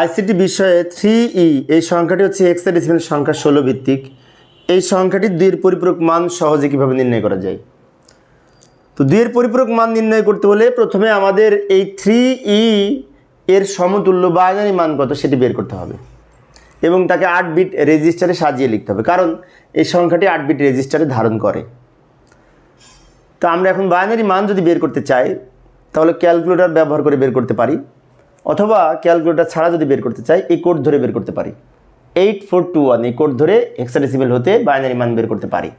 ICT বিষয়ে three ই এই সংখ্যাটি হচ্ছে এক্সাডেসিমাল সংখ্যা ষোলো ভিত্তিক। এই সংখ্যাটির দুইয়ের পরিপূরক মান সহজে কীভাবে নির্ণয় করা যায়? তো দুইয়ের পরিপূরক মান নির্ণয় করতে হলে প্রথমে আমাদের এই থ্রি ই এর সমতুল্য বাইনারি মান কত সেটি বের করতে হবে। এবং তাকে আট বিট রেজিস্টারে সাজিয়ে লিখতে হবে। কারণ এই সংখ্যাটি আট বিট রেজিস্টারে ধারণ করে। তো আমরা এখন বাইনারি মান যদি বের করতে চাই, তাহলে ক্যালকুলেটর ব্যবহার করে বের করতে পারি। অথবা ক্যালকুলেটার ছাড়া যদি বের করতে চাই, এই কোড ধরে বের করতে পারি। এইট ফোর টু ওয়ান এই কোড ধরে হেক্সাডেসিমেল হতে বাইনারি মান বের করতে পারি।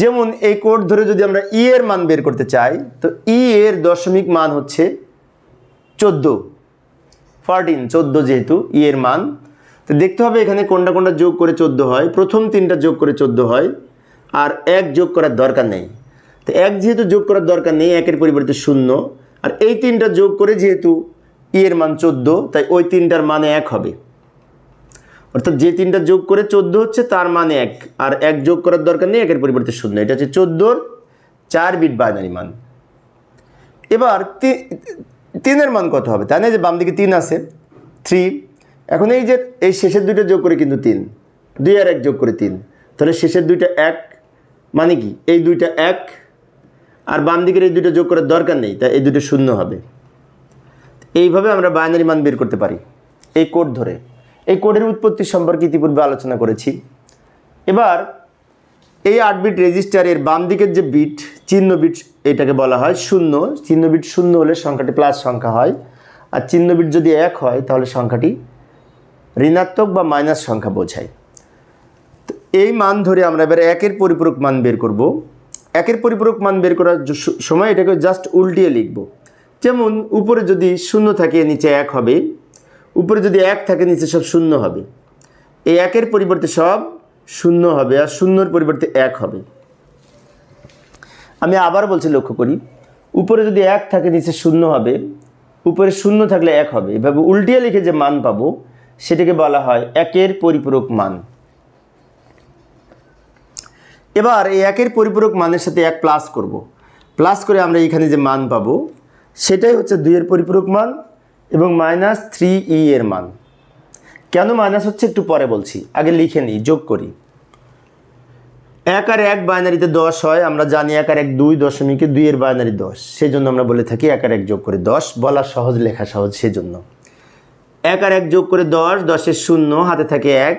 যেমন এই কোড ধরে যদি আমরা ই এর মান বের করতে চাই, তো ই এর দশমিক মান হচ্ছে চোদ্দ। ফরটিন চোদ্দ যেহেতু ই এর মান। তো দেখতে হবে এখানে কোনটা কোনটা যোগ করে চোদ্দ হয়। প্রথম তিনটা যোগ করে চোদ্দ হয়। আর এক যোগ করার দরকার নেই। তো এক যেহেতু যোগ করার দরকার নেই, একের পরিবর্তে শূন্য। আর এই তিনটা যোগ করে যেহেতু ই এর মান চোদ্দ, তাই ওই তিনটার মানে এক হবে। অর্থাৎ যে তিনটা যোগ করে চোদ্দ হচ্ছে, তার মানে এক। আর এক যোগ করার দরকার নেই, একের পরিবর্তে শূন্য। এটা হচ্ছে চোদ্দোর চার বিট বাইনারি মান। এবার তিনের মান কত হবে? তাই না যে বাম দিকে তিন আছে, থ্রি। এখন এই যে, এই শেষের দুইটা যোগ করে কিন্তু তিন। দুই আর এক যোগ করে তিন। তাহলে শেষের দুইটা এক মানে কি? এই দুইটা এক, আর বাম দিকের এই দুইটা যোগ করার দরকার নেই, তাই এই দুটো শূন্য হবে। এইভাবে আমরা বাইনারি মান বের করতে পারি, এই কোড ধরে। এই কোডের উৎপত্তি সম্পর্কে ইতিপূর্বে আলোচনা করেছি। এবার, এই আট বিট রেজিস্টারের বাম দিকের যে বিট চিহ্ন বিট এটাকে বলা হয় শূন্য। চিহ্ন বিট শূন্য হলে সংখ্যাটি প্লাস সংখ্যা হয়। আর চিহ্ন বিট যদি এক হয়, তাহলে সংখ্যাটি ঋণাত্মক বা মাইনাস সংখ্যা বোঝায়। তো এই মান ধরে আমরা এবার একের পরিপূরক মান বের করব। একের পরিপূরক মান বের করার সময় এটাকে জাস্ট উল্টিয়ে লিখব। যেমন, উপরে যদি শূন্য থাকে, নিচে এক হবে। উপরে যদি এক থাকে, নিচে সব শূন্য হবে। এই একের পরিবর্তে সব শূন্য হবে আর শূন্যর পরিবর্তে এক হবে। আমি আবার বলছি, লক্ষ্য করি। উপরে যদি এক থাকে, নিচে শূন্য হবে। উপরে শূন্য থাকলে এক হবে। এভাবে উল্টিয়ে লিখে যে মান পাবো, সেটাকে বলা হয় একের পরিপূরক মান। এবার এই একের পরিপূরক মানের সাথে এক প্লাস করব। প্লাস করে আমরা এখানে যে মান পাবো সেটাই হচ্ছে দুইয়ের পরিপূরক মান এবং মাইনাস থ্রি ই এর মান। কেন মাইনাস হচ্ছে একটু পরে বলছি, আগে লিখে নিই, যোগ করি। এক আর এক বাইনারিতে দশ হয়, আমরা জানি এক আর এক দুই দশমিকে দুইয়ের বাইনারি দশ সেই জন্য আমরা বলে থাকি এক আর এক যোগ করে দশ, বলা সহজ, লেখা সহজ সেজন্য। এক আর এক যোগ করে দশ, দশের শূন্য, হাতে থাকে এক।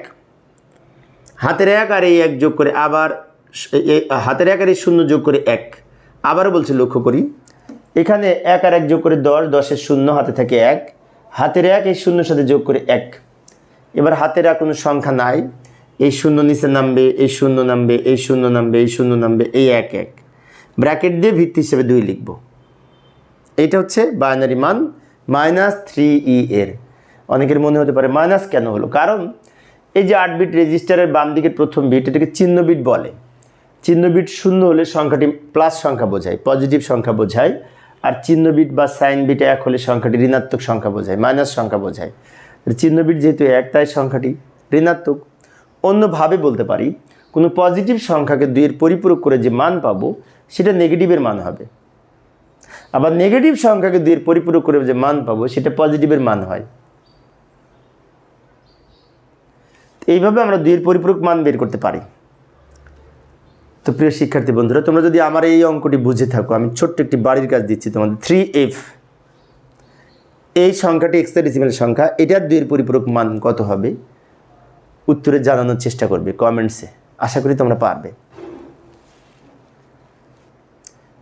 হাতের এক আর এই এক যোগ করে আবার হাতের এক আর এই শূন্য যোগ করে এক। আবারও বলছি, লক্ষ্য করি। এখানে এক আর এক যোগ করে দশ, দশের শূন্য, হাতে থাকে এক। হাতের এক, এই শূন্যর সাথে যোগ করে এক। এবার হাতের আর কোনো সংখ্যা নাই। এই শূন্য নিচে নামবে, এই শূন্য নামবে, এই শূন্য নামবে, এই শূন্য নামবে, এই এক এক। ব্র্যাকেট দিয়ে ভিত্তি হিসেবে দুই লিখব। এটা হচ্ছে বাইনারি মান মাইনাস থ্রি ই এর। অনেকের মনে হতে পারে মাইনাস কেন হলো? কারণ এই যে আট বিট রেজিস্টারের বাম দিকের প্রথম বিট, এটাকে চিহ্ন বিট বলে। চিহ্ন বিট শূন্য হলে সংখ্যাটি প্লাস সংখ্যা বোঝায়, পজিটিভ সংখ্যা বোঝায়। আর চিহ্ন বিট বা সাইন বিট এক হলে সংখ্যাটি ঋণাত্মক সংখ্যা বোঝায় মাইনাস সংখ্যা বোঝায়। চিহ্ন বিট যেহেতু এক, তাই সংখ্যাটি ঋণাত্মক। অন্যভাবে বলতে পারি, কোনো পজিটিভ সংখ্যাকে দুইয়ের পরিপূরক করে যে মান পাবো, সেটা নেগেটিভের মান হবে। আবার নেগেটিভ সংখ্যাকে দুইয়ের পরিপূরক করে যে মান পাবো, সেটা পজিটিভের মান হয়। এইভাবে আমরা দুইয়ের পরিপূরক মান বের করতে পারি। তো প্রিয় শিক্ষার্থী বন্ধুরা, তোমরা যদি আমার এই অঙ্কটি বুঝে থাকো, আমি ছোট্ট একটি বাড়ির কাজ দিচ্ছি তোমাদের। থ্রি এফ এই সংখ্যাটি এক্সট্রা সংখ্যা, এটার দুইয়ের পরিপূরক মান কত হবে? উত্তরে জানানোর চেষ্টা করবে কমেন্টসে আশা করি তোমরা পারবে।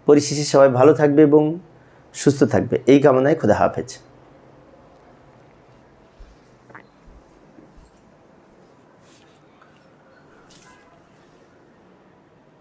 পরিশেষে সবাই ভালো থাকবে এবং সুস্থ থাকবে। এই কামনায় খোদা হাফেজ।